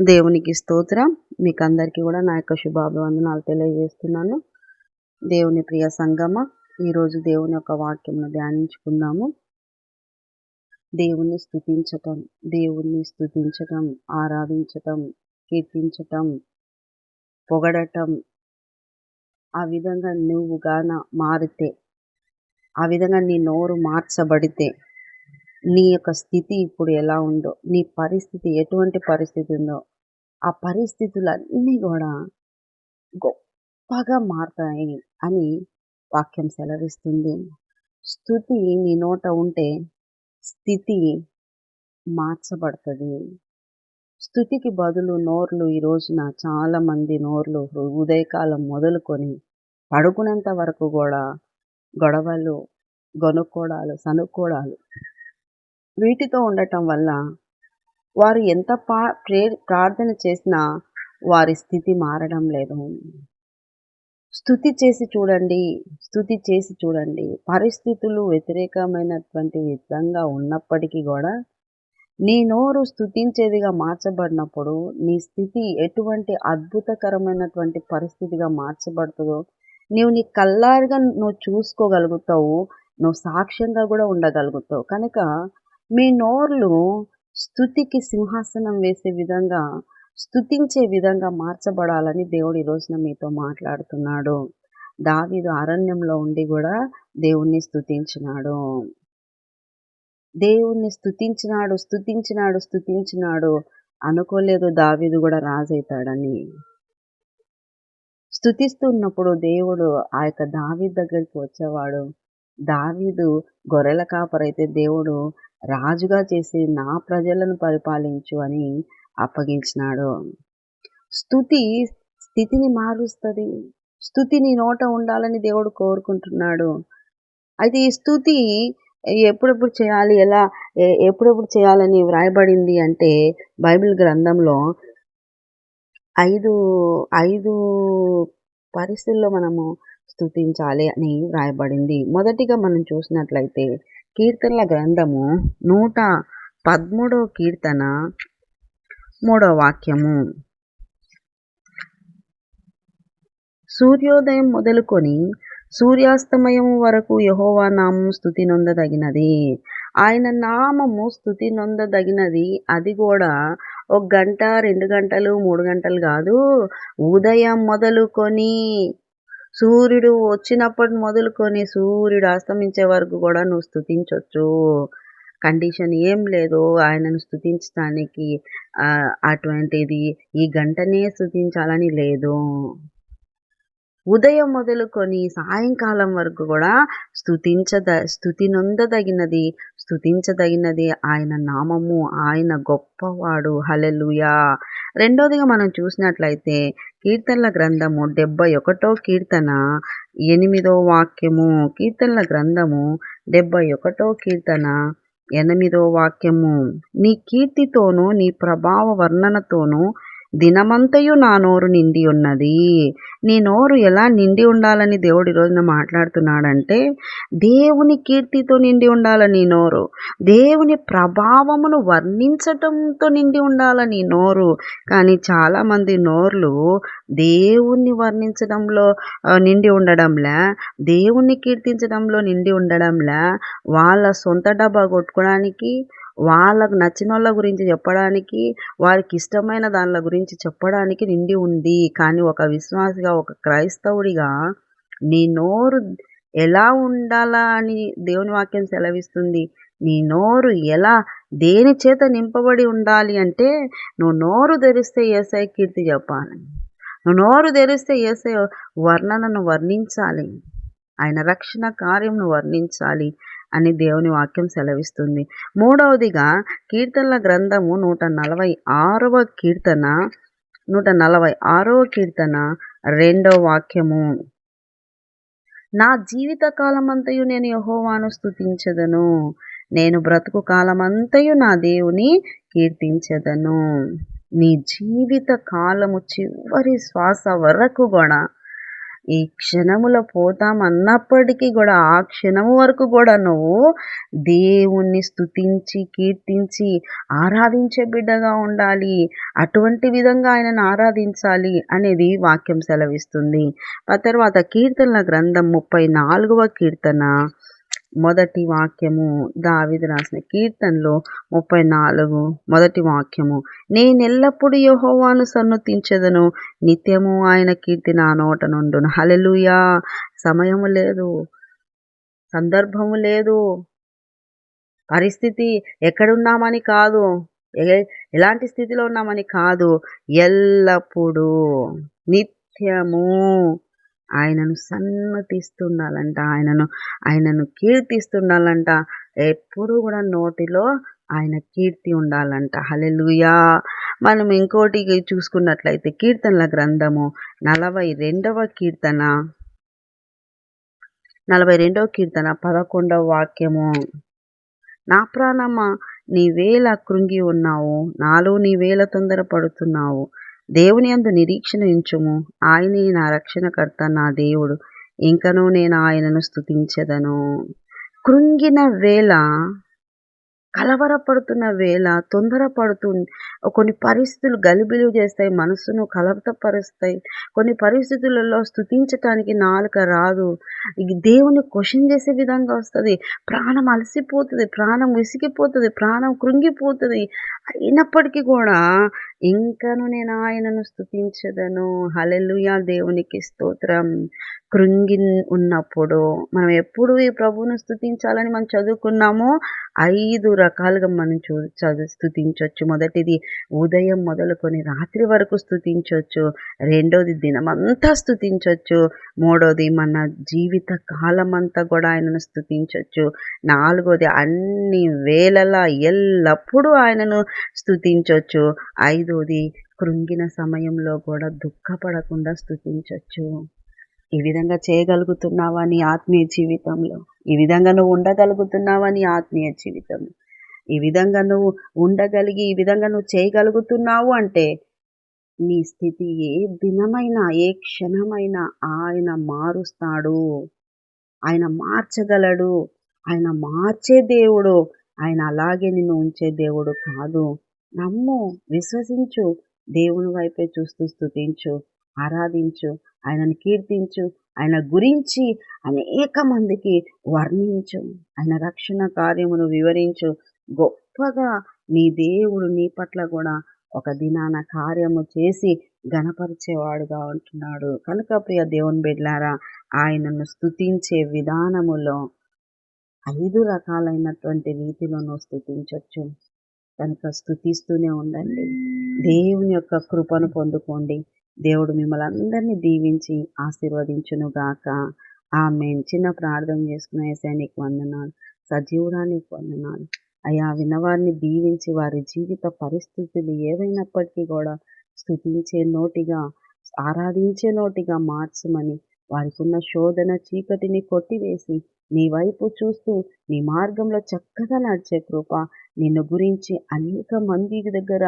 దేవునికి స్తోత్రం. మీకు అందరికీ కూడా నా యొక్క శుభాభివందనాలు తెలియజేస్తున్నాను. దేవుని ప్రియ సంగమ ఈరోజు దేవుని యొక్క వాక్యంను ధ్యానించుకుందాము. దేవుణ్ణి స్థుతించటం దేవుణ్ణి స్తుతించటం ఆరాధించటం కీర్తించటం పొగడటం ఆ విధంగా నువ్వుగాన మారితే ఆ విధంగా నీ నోరు మార్చబడితే నీ యొక్క స్థితి ఇప్పుడు ఎలా ఉందో నీ పరిస్థితి ఎటువంటి పరిస్థితి ఉందో ఆ పరిస్థితులన్నీ కూడా గొప్పగా మారుతాయి అని వాక్యం సెలవిస్తుంది. స్థుతి నీ నోట ఉంటే స్థితి మార్చబడుతుంది. స్థుతికి బదులు నోర్లు ఈ రోజున చాలా మంది నోర్లు ఉదయకాలం మొదలుకొని పడుకునేంత వరకు కూడా గొడవలు గొనుక్కోడాలు సనుక్కోడాలు వీటితో ఉండటం వల్ల వారు ఎంత పా ప్రే ప్రార్థన చేసినా వారి స్థితి మారడం లేదు. స్థుతి చేసి చూడండి స్థుతి చేసి చూడండి. పరిస్థితులు వ్యతిరేకమైనటువంటి విధంగా ఉన్నప్పటికీ కూడా నీ నోరు స్థుతించేదిగా మార్చబడినప్పుడు నీ స్థితి ఎటువంటి అద్భుతకరమైనటువంటి పరిస్థితిగా మార్చబడుతుందో నీవు నీ కల్లారిగా నువ్వు చూసుకోగలుగుతావు నువ్వు సాక్ష్యంగా కూడా ఉండగలుగుతావు. కనుక మీ నోర్లు స్థుతికి సింహాసనం వేసే విధంగా స్థుతించే విధంగా మార్చబడాలని దేవుడు ఈ రోజున మీతో మాట్లాడుతున్నాడు. దావీదు అరణ్యంలో ఉండి కూడా దేవుణ్ణి స్థుతించినాడు దేవుణ్ణి స్థుతించినాడు స్థుతించినాడు స్థుతించినాడు అనుకోలేదు దావీదు కూడా రాజైతాడని. స్థుతిస్తున్నప్పుడు దేవుడు ఆ యొక్క దావీ దగ్గరికి వచ్చేవాడు. దావీదు గొర్రెల కాపరైతే దేవుడు రాజుగా చేసి నా ప్రజలను పరిపాలించు అని అప్పగించినాడు. స్థుతి స్థితిని మారుస్తుంది. స్థుతి నీ నోట ఉండాలని దేవుడు కోరుకుంటున్నాడు. అయితే ఈ స్థుతి ఎప్పుడెప్పుడు చేయాలి? ఎలా? ఎప్పుడెప్పుడు చేయాలని వ్రాయబడింది అంటే బైబిల్ గ్రంథంలో ఐదు ఐదు పరిస్థితుల్లో మనము స్థుతించాలి అని వ్రాయబడింది. మొదటిగా మనం చూసినట్లయితే కీర్తనల గ్రంథము నూట పదమూడవ కీర్తన మూడవ వాక్యము. సూర్యోదయం మొదలుకొని సూర్యాస్తమయం వరకు యహోవా నామం స్థుతి నొందదగినది. ఆయన నామము స్థుతి నొందదగినది. అది కూడా ఒక గంట రెండు గంటలు మూడు గంటలు కాదు. ఉదయం మొదలుకొని సూర్యుడు వచ్చినప్పటి మొదలుకొని సూర్యుడు అస్తమించే వరకు కూడా నువ్వు స్థుతించవచ్చు కండిషన్ ఏం లేదు. ఆయనను స్థుతించడానికి అటువంటిది ఈ గంటనే స్థుతించాలని లేదు. ఉదయం మొదలుకొని సాయంకాలం వరకు కూడా స్థుతించద స్థుతి నొందదగినది స్థుతించదగినది ఆయన నామము ఆయన గొప్పవాడు. హలెలుయా రెండోదిగా మనం చూసినట్లయితే కీర్తనల గ్రంథము డెబ్బై ఒకటో కీర్తన ఎనిమిదో వాక్యము. కీర్తనల గ్రంథము డెబ్బై ఒకటో కీర్తన ఎనిమిదో వాక్యము. నీ కీర్తితోనూ నీ ప్రభావ వర్ణనతోనూ దినమంతయు నా నోరు నిండి ఉన్నది నీ నోరు ఎలా నిండి ఉండాలని దేవుడు ఈరోజున మాట్లాడుతున్నాడంటే దేవుని కీర్తితో నిండి ఉండాలని నోరు. దేవుని ప్రభావమును వర్ణించటంతో నిండి ఉండాలని నోరు. కానీ చాలామంది నోర్లు దేవుణ్ణి వర్ణించడంలో నిండి ఉండడంలా దేవుణ్ణి కీర్తించడంలో నిండి ఉండడంలా వాళ్ళ సొంత డబ్బా కొట్టుకోవడానికి వాళ్ళకు నచ్చిన వాళ్ళ గురించి చెప్పడానికి వారికి ఇష్టమైన దానిల గురించి చెప్పడానికి నిండి ఉంది. కానీ ఒక విశ్వాసిగా ఒక క్రైస్తవుడిగా నీ నోరు ఎలా ఉండాలా అని దేవుని వాక్యం సెలవిస్తుంది. నీ నోరు ఎలా దేని చేత నింపబడి ఉండాలి అంటే నువ్వు నోరు తెరిస్తే ఏసై కీర్తి చెప్పాలి నువ్వు నోరు తెరిస్తే ఏసై వర్ణనను వర్ణించాలి. ఆయన రక్షణ కార్యంను వర్ణించాలి. అని దేవుని వాక్యం సెలవిస్తుంది. మూడవదిగా కీర్తనల గ్రంథము నూట నలభై ఆరవ కీర్తన నూట నలభై ఆరవ కీర్తన రెండవ వాక్యము. నా జీవిత కాలమంతయు నేను యహోవాను స్థుతించదను నేను బ్రతుకు కాలమంతయు నా దేవుని కీర్తించదను. నీ జీవిత కాలము చివరి శ్వాస వరకు కూడా ఈ క్షణములో పోతాం అన్నప్పటికీ కూడా ఆ క్షణము వరకు కూడా నువ్వు దేవుణ్ణి స్తుతించి కీర్తించి ఆరాధించే బిడ్డగా ఉండాలి. అటువంటి విధంగా ఆయనను ఆరాధించాలి అనేది వాక్యం సెలవిస్తుంది. ఆ తర్వాత కీర్తనల గ్రంథం ముప్పై నాలుగవ కీర్తన. మొదటి వాక్యము దావిది రాసిన కీర్తనలో ముప్పై నాలుగు మొదటి వాక్యము. నేనెల్లప్పుడు యహోవాను సన్నుతించదను నిత్యము ఆయన కీర్తి నా నోట నుండును. హలెలుయా సమయము లేదు సందర్భము లేదు. పరిస్థితి ఎక్కడున్నామని కాదు ఎలాంటి స్థితిలో ఉన్నామని కాదు. ఎల్లప్పుడూ నిత్యము ఆయనను సన్నతిస్తుండాలంట ఆయనను ఆయనను కీర్తిస్తుండాలంట. ఎప్పుడు కూడా నోటిలో ఆయన కీర్తి ఉండాలంట. హలెలుయా మనం ఇంకోటి చూసుకున్నట్లయితే కీర్తనల గ్రంథము నలభై రెండవ కీర్తన. నలభై రెండవ కీర్తన పదకొండవ వాక్యము. నా ప్రాణమా నీవేల కృంగి ఉన్నావు నాలో నీవేల తొందర పడుతున్నావు దేవుని అందు నిరీక్షణ ఇంచుము. ఆయనే నా రక్షణకర్త నా దేవుడు. ఇంకనూ నేను ఆయనను స్థుతించదను కృంగిన వేళ కలవరపడుతున్న వేళ తొందరపడుతు కొన్ని పరిస్థితులు గలిబిలు చేస్తాయి మనసును కలవతపరుస్తాయి కొన్ని పరిస్థితులలో స్థుతించటానికి నాలుక రాదు. దేవుని క్వశ్చన్ చేసే విధంగా వస్తుంది. ప్రాణం అలసిపోతుంది ప్రాణం విసిగిపోతుంది ప్రాణం కృంగిపోతుంది. అయినప్పటికీ కూడా ఇంకను నేను ఆయనను స్థుతించదను హలెలుయా దేవునికి స్తోత్రం. కృంగి ఉన్నప్పుడు మనం ఎప్పుడు ఈ ప్రభువును స్థుతించాలని మనం చదువుకున్నామో ఐదు రకాలుగా మనం చూ చదువు స్థుతించవచ్చు మొదటిది ఉదయం మొదలుకొని రాత్రి వరకు స్థుతించవచ్చు రెండోది దినమంతా స్థుతించవచ్చు మూడోది మన జీవిత కాలం అంతా కూడా ఆయనను స్థుతించవచ్చు నాలుగోది అన్ని వేళలా ఎల్లప్పుడూ ఆయనను స్థుతించవచ్చు ఐదోది కృంగిన సమయంలో కూడా దుఃఖపడకుండా స్థుతించవచ్చు ఈ విధంగా చేయగలుగుతున్నావా నీ ఆత్మీయ జీవితంలో? ఈ విధంగా నువ్వు ఉండగలుగుతున్నావా నీ ఆత్మీయ జీవితంలో ఈ విధంగా నువ్వు ఉండగలిగి ఈ విధంగా నువ్వు చేయగలుగుతున్నావు అంటే నీ స్థితి ఏ దినమైనా ఏ క్షణమైనా ఆయన మారుస్తాడు. ఆయన మార్చగలడు. ఆయన మార్చే దేవుడు. ఆయన అలాగే నిన్ను ఉంచే దేవుడు కాదు. నమ్ము విశ్వసించు దేవుని వైపే చూస్తూ స్థుతించు ఆరాధించు ఆయనను కీర్తించు ఆయన గురించి అనేక మందికి వర్ణించు. ఆయన రక్షణ కార్యమును వివరించు. గొప్పగా నీ దేవుడు నీ పట్ల కూడా ఒక దినాన కార్యము చేసి గణపరిచేవాడుగా ఉంటున్నాడు. కనుక ప్రియ దేవుని బిడ్లారా ఆయనను స్థుతించే విధానములో ఐదు రకాలైనటువంటి రీతిలో నువ్వు స్థుతించవచ్చు కనుక స్థుతిస్తూనే ఉండండి. దేవుని యొక్క కృపను పొందుకోండి. దేవుడు మిమ్మల్ని అందరినీ దీవించి ఆశీర్వదించునుగాక. ఆమె చిన్న ప్రార్థన చేసుకున్న ఏసానికి వందనాలు. సజీవుడానికి వందనాలు. అయా విన్నవారిని దీవించి వారి జీవిత పరిస్థితులు ఏవైనప్పటికీ కూడా స్థుతించే నోటిగా ఆరాధించే నోటిగా మార్చమని వారికి ఉన్న శోధన చీకటిని కొట్టివేసి నీ వైపు చూస్తూ నీ మార్గంలో చక్కగా నడిచే కృప నిన్ను గురించి అనేక మంది దగ్గర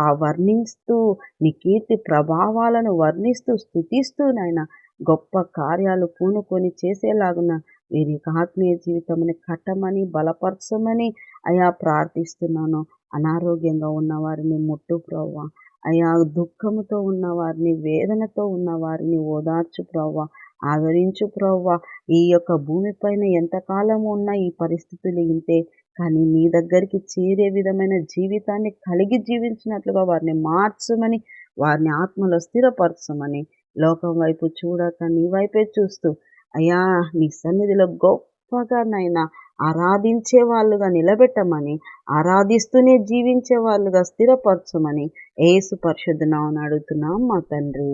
ఆ వర్ణిస్తూ నీ కీర్తి ప్రభావాలను వర్ణిస్తూ స్థుతిస్తూ నాయన గొప్ప కార్యాలు పూనుకొని చేసేలాగున వీరి ఆత్మీయ జీవితంని కట్టమని బలపరచమని అయా ప్రార్థిస్తున్నాను. అనారోగ్యంగా ఉన్న వారిని ముట్టు ప్రవ్వ. అయా దుఃఖముతో ఉన్న వారిని వేదనతో ఉన్న వారిని ఓదార్చు ప్రవ్వా ఆదరించు ప్రవ్వ. ఈ యొక్క భూమిపైన ఎంతకాలం ఉన్న ఈ పరిస్థితులు ఇంతే కానీ నీ దగ్గరికి చేరే విధమైన జీవితాన్ని కలిగి జీవించినట్లుగా వారిని మార్చమని వారిని ఆత్మలో స్థిరపరచమని లోకం వైపు చూడక నీ వైపే చూస్తూ అయ్యా నీ సన్నిధిలో గొప్పగా నైనా ఆరాధించే వాళ్ళుగా నిలబెట్టమని ఆరాధిస్తూనే జీవించే వాళ్ళుగా స్థిరపరచమని ఏసు పరిశుద్ధనామని అడుగుతున్నాం మా తండ్రి.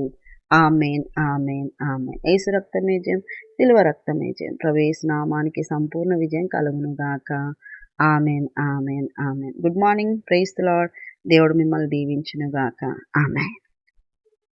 Amen amen amen. ఏసు రక్తమే జయం సిల్వ రక్తమే జయం. ప్రవేశ నామానికి సంపూర్ణ విజయం కలుగునుగాక amen amen amen. Good morning praise Lord దేవుడు మిమ్మల్ని దీవించునుగాక ఆమెన్.